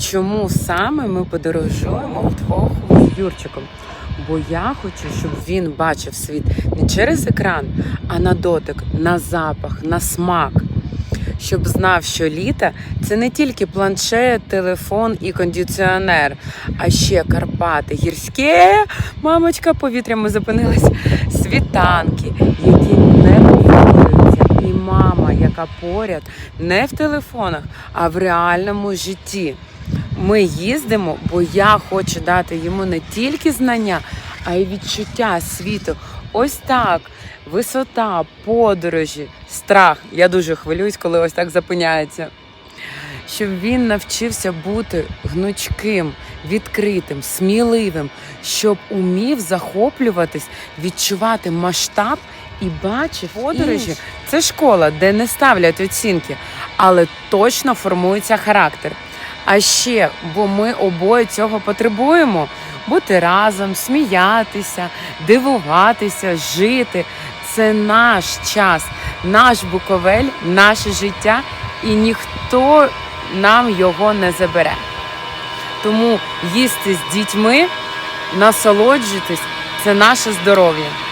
чому саме ми подорожуємо вдвох з Юрчиком? Бо я хочу, щоб він бачив світ не через екран, а на дотик, на запах, на смак. Щоб знав, що літо це не тільки планшет, телефон і кондиціонер, а ще Карпати, гірське, мамочка, повітря ми зупинились, світанки, які не повторюються, і мама, яка поряд не в телефонах, а в реальному житті. Ми їздимо, бо я хочу дати йому не тільки знання, а й відчуття світу. Ось так. Висота, подорожі, страх. Я дуже хвилююсь, коли ось так зупиняється. Щоб він навчився бути гнучким, відкритим, сміливим, щоб умів захоплюватись, відчувати масштаб і бачив подорожі. Це школа, де не ставлять оцінки, але точно формується характер. А ще, бо ми обоє цього потребуємо бути разом, сміятися, дивуватися, жити. Це наш час, наш Буковель, наше життя, і ніхто нам його не забере. Тому їсти з дітьми, насолоджуватись це наше здоров'я.